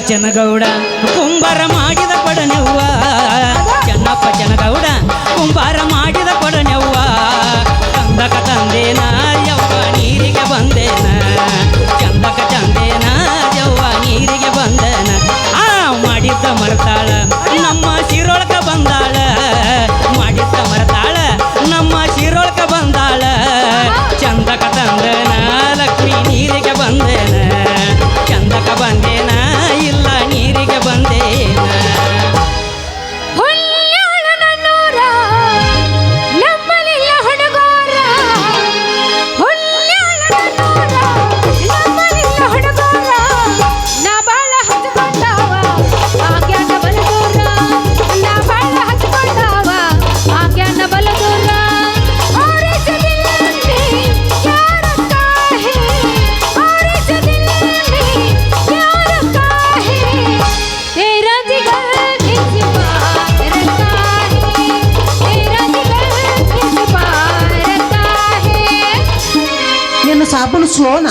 ಚೆನ್ನಪ್ಪ ಕುಂಬರ ಮಾಡಿದ ಕೊಡನೆವ್ವ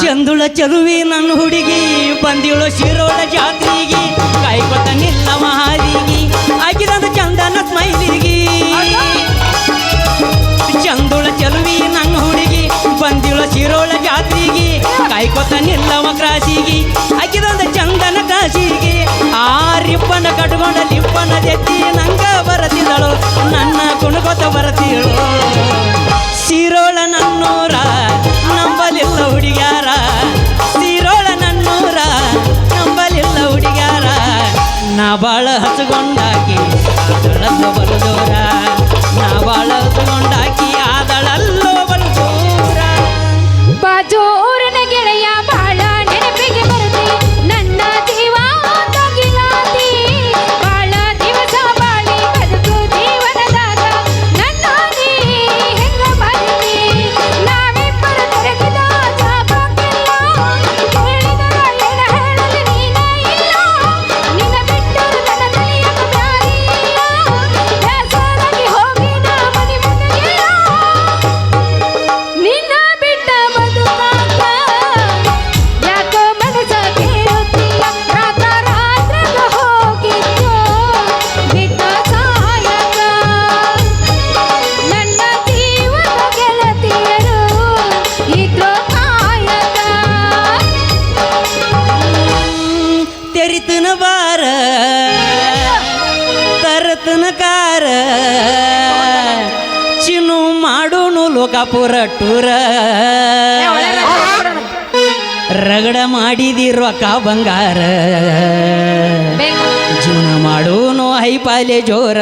ಚಂದುಳ ಚಲುವಿ ನನ್ನ ಹುಡುಗಿ, ಬಂದಿಳು ಶಿರೋಳ ಜಾತ್ರೆಗೆ ಕಾಯ್ಕೊತ ನಿಲ್ಲ ಮಹಾರಿಗಿ ಆಗಿದಂದ ಚಂದನ ಸ್ಮೈಲಿಗಿ. ಚಂದುಳ ಚಲುವಿ ನನ್ನ ಹುಡುಗಿ, ಬಂದಿಳು ಶಿರೋಳ ಜಾತ್ರೆಗೆ ಕಾಯ್ಕೊತ ನಿಲ್ಲವ ಕ್ರಾಸಿಗೆ ಆಗಿದಂದ ಚಂದನ ಕಾಸಿಗೆ. ಆ ರಿಪ್ಪನ ಕಟ್ಕೊಂಡ ಲಿಪ್ಪನ ನಂಗ ಬರತಿದಳು ನನ್ನ ಕುಣಕೊತ ಬರತಿಳು ಬಾಳ ಹಚ್ಕೊಂಡಾಕಿ ಲೋಕಾಪುರ ಟೂರ. ರಗಡ ಮಾಡಿದಿರುವ ಕಾ ಬಂಗಾರ. ಜೀವನ ಮಾಡೋನು ಹೈಪಾಲೆ ಜೋರ.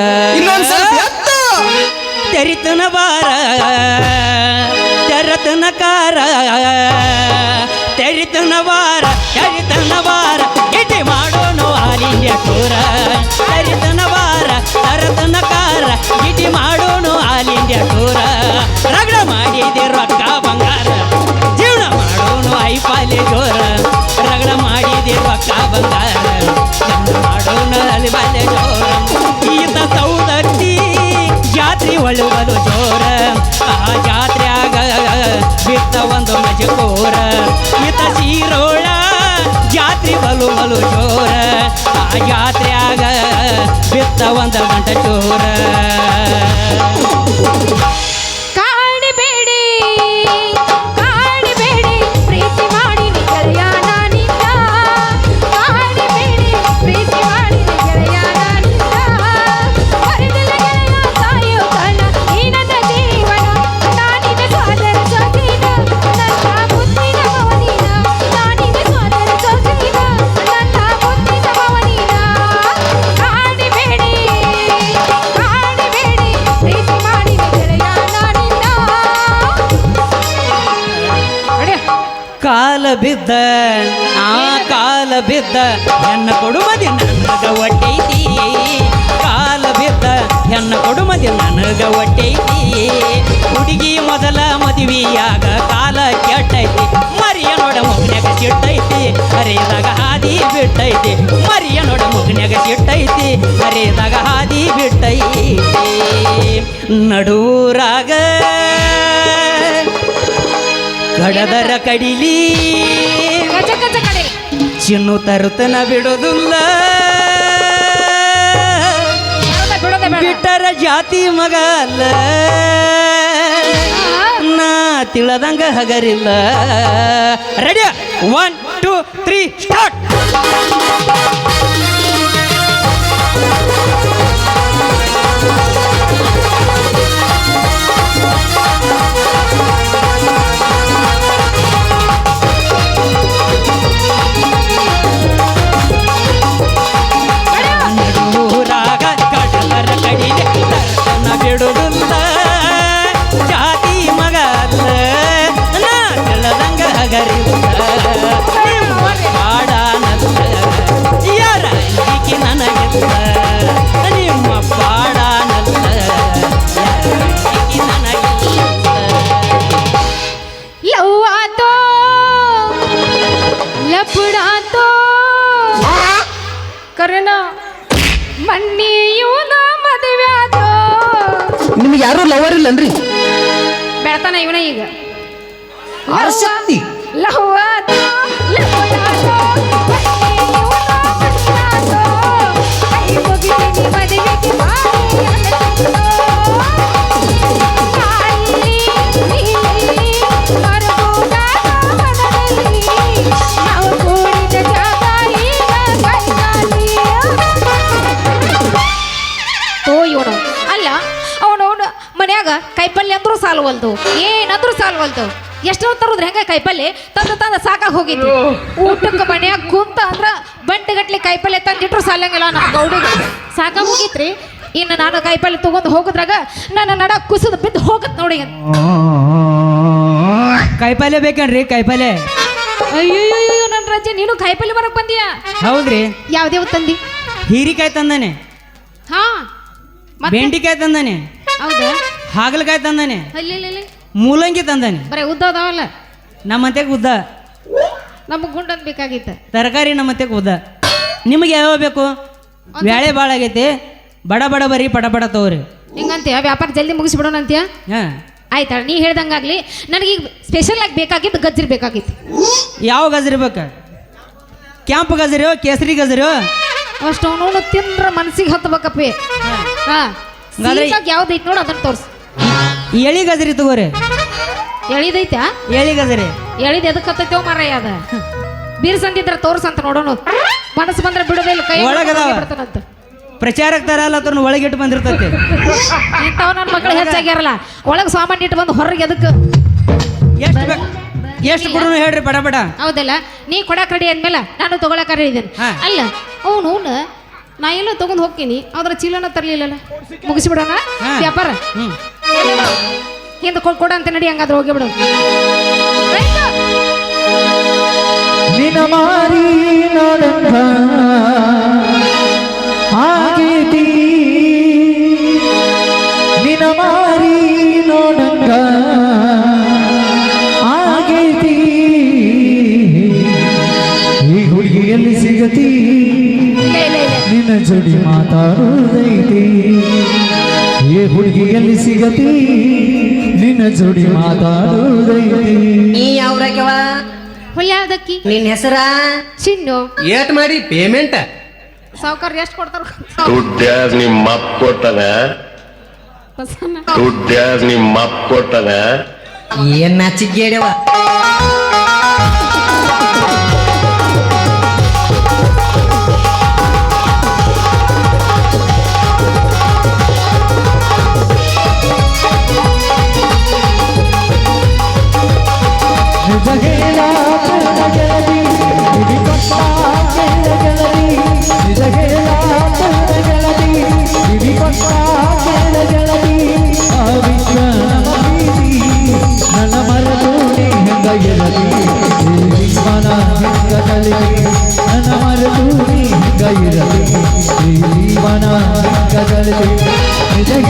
ತೆರಿತನ ಬಾರ ತೆರತನ ಕಾರ. ತೆರಿತನ ಬಾರ ತೆರಿತನ ಬಾರ ಇಟಿ ಮಾಡೋನು ಆಲಿಂಗ ಟೂರ. ತೆರಿತನ ಬಾರ ತರತನ ಕಾರ. ಇಟಿ ಮಾಡ ರಗಡ ಮಾಡಿದೆ ರೊಕ್ಕ ಬಂಗಾರ. ಜೀವನ ಮಾಡೋನು ಐಪಾಲೆ ಜೋರ. ರಗಡ ಮಾಡಿದೆ ರೊಕ್ಕ ಬಂಗಾರ. ಮಾಡೋನು ಅಲ್ಲಿ ಬಾಲ್ಯ ಜೋರ. ಈತ ಸೌದತ್ತಿ ಜಾತ್ರೆ ಒಳುವಲು ಜೋರ. ಆ ಜಾತ್ರ್ಯಾಗ ಬಿತ್ತ ಒಂದು ಮಜಕೋರ. ಈತ ಸೀರೋಳ ಜಾತ್ರೆ ಬಲು ಬಲು ಜೋರ. ಆ ಜಾತ್ರೆಯಾಗ ಬಿತ್ತ ಒಂದು ಗಂಟ ಚೋರ ಬಿದ್ದ, ಆ ಕಾಲ ಬಿದ್ದ, ಹೆಣ್ಣ ಕೊಡುಮದಿ ನನಗ ಒಟ್ಟೈತಿ. ಕಾಲ ಬಿದ್ದ, ಹೆಣ್ಣ ಕೊಡುಮದಿ ನನಗ ಒಟ್ಟೈತಿ. ಹುಡುಗಿ ಮೊದಲ ಮದುವೆಯಾಗ ಕಾಲ ಕೆಟ್ಟೈತಿ. ಮರಿಯ ನೋಡ ಮುಗ್ನ್ಯಾಗ ಸಿಟ್ಟೈತಿ ಹರಿದಾಗ ಹಾದಿ ಬಿಟ್ಟೈತಿ. ಮರಿಯ ನೋಡ ಮಗನ್ಯಾಗ ಸಿಟ್ಟೈತಿ ಹರಿದಾಗ ಹಾದಿ ಬಿಟ್ಟೈತಿ. ನಡೂರಾಗ ಕಡದರ ಕಡಿಲಿ. ಚಿನ್ನು ತರುತನ ಬಿಡೋದಿಲ್ಲ. ಬಿಡೋದೆ ಬಿಡೋದೆ ಬಿಟ್ಟರ ಜಾತಿ ಮಗ ಅಲ್ಲ. ನಾ ತಿಳದಂಗ ಹಗರಿಲ್ಲ. Ready one two three start ಲಪಡಾತೋ Karna ಇವನ ಮದುವೆ ಆತೋ. ನಿಮ್ಗೆ ಯಾರು ಲವರ್ ಇಲ್ಲನ್ರಿ? ಬೆಳತಾನ ಇವನ ಈಗ. ಆಸಕ್ತಿ ತರದ್ರ ಹೆಂಗ ಕಾಯಿಪಲ್ಲೆ? ತಂದು ತಂದು ಸಾಕಾಗ ಹೋಗಿದ್ವಿ ಊಟಕ್ಕೆ ಮನ್ಯಾಗ ಕುಂತ ಅಂದ್ರ ಬಂಟಗಟ್ಲೆ ಕಾಯಿಪಲ್ಲೆ ತಂದಿಟ್ರು ಸಾಲಂಗಿಲ್ಲ ನಮ್ಮ ಗೌಡಿಗೆ. ಸಾಕಾಗ ಹೋಗಿತ್ರಿ? ಇನ್ನು ನಾನು ಕಾಯಿಪಲ್ಲೆ ತಗೊಂಡು ಹೋಗುದ್ರಾಗ ನನ್ನ ನಡ ಕುಸಿದು ಬಿದ್ದು ಹೋಗತ್ ನೋಡಿ ಕಾಯಿಪಲ್ಯ ಬೇಕನ್ರಿ ಕಾಯಿಪಲ್ಯ ಅಯ್ಯೋ ನನ್ನ ರಜೆ ನೀನು ಕಾಯಿಪಲ್ಲೆ ಬರಕ್ ಬಂದೀಯ? ಹೌದ್ರಿ. ಯಾವ್ದ್ಯಾವ ತಂದಿ? ಹೀರಿಕಾಯಿ ತಂದಾನೆ. ಹಾ. ಬೆಂಡಿಕಾಯಿ ತಂದಾನೆ. ಹೌದಾ? ಹಾಗಲಕಾಯಿ ತಂದಾನೆ. ಅಲ್ಲಿ ಇಲ್ಲಿ, ಇಲ್ಲಿ. ಮೂಲಂಗಿ ತಂದಾನೆ. ಬರೀ ಉದ್ದ ಅದಾವಲ್ಲ ನಮ್ಮಂತೆ ಉದ್ದ? ನಮಗೆ ಗುಂಡನ್ ಬೇಕಾಗಿತ್ತು. ತರಕಾರಿ ನಮ್ಮತ್ತೆಗೆ ಉದ್ದ. ನಿಮಗೆ ಯಾವ ಬೇಕು? ಬ್ಯಾಳೆ ಭಾಳ ಆಗೈತಿ. ಬಡ ಬಡ ಬರೀ ಪಟ ಬಡ ತಗೋರಿ. ಹಿಂಗಂತೀಯ? ವ್ಯಾಪಾರ ಜಲ್ದಿ ಮುಗಿಸ್ಬಿಡೋಣ ಅಂತೀಯ? ಹಾಂ. ಆಯ್ತಾ ನೀ ಹೇಳ್ದಂಗಾಗ್ಲಿ. ಈಗ ಸ್ಪೆಷಲ್ ಆಗಿ ಬೇಕಾಗಿದ್ದು ಗಜ್ಜರಿ ಬೇಕಾಗಿತ್ತು. ಯಾವ ಗಜ್ರಿ ಬೇಕ? ಕೆಂಪು ಗಜ್ರಿಯೋ ಕೇಸರಿ ಗಜ್ರಿಯೋ ಅಷ್ಟು ಅವನು ತಿಂದ್ರ ಮನಸ್ಸಿಗೆ ಹತ್ತಬೇಕಪ್ಪಿ ಹಾಂ. ಯಾವ್ದು ಐತಿ ನೋಡು ಅದನ್ನ ತೋರ್ಸು. ಎಳಿ ಗಜ್ರಿ ತಗೋರಿ. ಎಳಿದೈತಾ ಎಳಿ ಗಜರಿ ಎಳಿದ ಎದಕ್ಕೆ ಹತ್ತೈತೋ ಮಾರಾಯ ಅದ. ಬೀರ್ಸಂದಿದ್ರ ತೋರ್ಸಂತ ನೋಡೋಣ ಮನಸ್ಸು ಬಂದ್ರೆ ಬಿಡೋದೇ ಇಲ್ಲ ಕೈ ಒಳಗದಾವ. ಬಿಡ್ತಾನಂತ. ಪ್ರಚಾರಕ್ಕೆ ತರಲ್ಲ ಅದ್ರ ಒಳಗಿಟ್ಟು ಬಂದಿರ್ತೈತಿ. ಇಂಥವ್ ನನ್ನ ಮಕ್ಕಳು ಹೆಚ್ಚಾಗ್ಯಾರಲ್ಲ ಒಳಗೆ ಸಾಮಾನ್ಯ ಇಟ್ಟು ಬಂದು ಹೊರಗೆ ಎದಕ್ಕೆ ಎಷ್ಟು ಬೇಕು? ಎಷ್ಟು ಕೊಡೋಣ ಹೇಳ್ರಿ ಬಡ ಬಡ ಹೌದಲ್ಲ ನೀ ಕೊಡಾಕ್ ರೆಡಿ ಅಂದ್ಮೇಲೆ ನಾನು ತಗೊಳಕ್ ರೆಡಿ ಇದ್ದೇನೆ. ಹಾ. ಅಲ್ಲ ಅವನು ನಾ ಎಲ್ಲ ತಗೊಂಡ್ ಹೋಗ್ತೀನಿ ಅದ್ರ ಚೀಲನ ತರ್ಲಿಲ್ಲಲ್ಲ. ಮುಗಿಸ್ಬಿಡೋಣ. ವ್ಯಾಪಾರ? ಹಿಂದೆ ಕೊಡ್ ಅಂತ ನಡಿ ಹಂಗಾದ್ರೆ ಹೋಗಿ ಬಿಡು. ನಿನ ಮಾರಿ ನೋಡಂಗ ಆಗೇತಿ ನಿನ ಮಾರಿ ನೋಡಂಗ ಆಗೇತಿ ಈ ಹುಡುಗಿ ಎಲ್ಲಿ ಸಿಗತಿ ನಿನ್ನ ಜೋಡಿ ಮಾತಾಡೋದೈತಿ ಈ ಹುಡುಗಿ ಎಲ್ಲಿ ಸಿಗತಿ. ನಿನ್ನ ಜೋಡಿ ಮಾತಾಡುವುದೈತಿ. ನೀ ಯಾವ್ರಾಗ್ಯವ? ಹುಲ್ಯಾವ್ದಕ್ಕಿ ನಿನ್ನ ಹೆಸರ? ಚಿನ್ನು. ಏಟ್ ಮಾಡಿ ಪೇಮೆಂಟ್ ಸಾವುಕಾರ ಎಷ್ಟು ಕೊಡ್ತಾರ ದುಡ್ಡ್ಯಾಸ್ ನಿಮ್ಮ ಅಪ್ಪ ಕೊಟ್ಟನ? ದುಡ್ಡ್ಯಾಸ್ ನಿಮ್ಮ ಅಪ್ಪ ಕೊಟ್ಟನ? ಏನ್ ನಾಚಿಗೇಡ್ಯವ ಹೆಂಗ ಕಲಿತಿ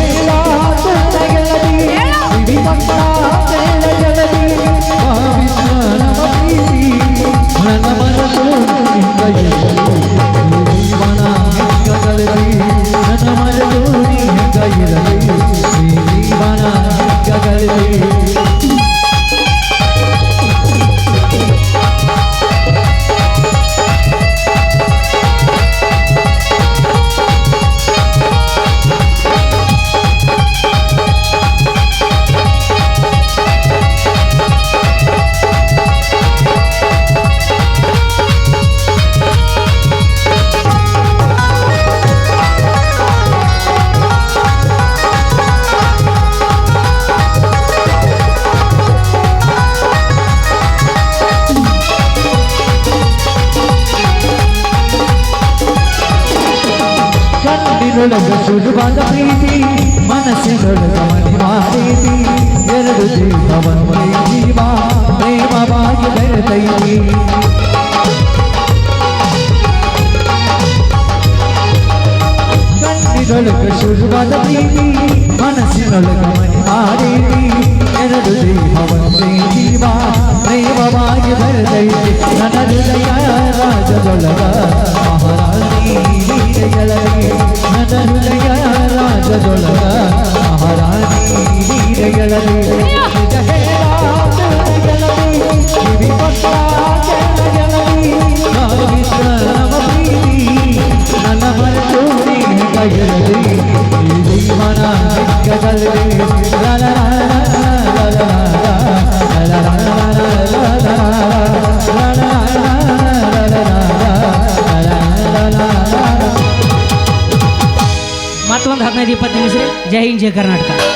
ಕಣ್ಣಿನೊಳಗ ಸುಡುವಾದ ಪ್ರೀತಿ ಮನಸ್ಸಿನೊಳಗ ಮಹಿಮಾ ಪ್ರೀತಿ ಎರಡು ಜೀವನ ಜೀವ ಪ್ರೇಮವಾಗಿ ಬೆರೆತೈತಿ ಕಣ್ಣಿನೊಳಗ ಸುಡುವಾದ ಪ್ರೀತಿ ಮನಸ್ಸಿನೊಳಗ ಮಹಿಮಾ ರೀತಿ ಎರಡು ಜೀವನ ಜೀವ ಪ್ರೇಮವಾಗಿ ಬೆರೆತೈತಿ ನನ್ನ ಹೃದಯ ಮನದೊಳಗ ಮಹಾರಾಣಿ ನೀರೆಗಳಲ್ಲಿ ನನ್ನ ಮರೆತು ನೀ ಬಯಲಲ್ಲಿ ಜಯ ಕರ್ನಾಟಕ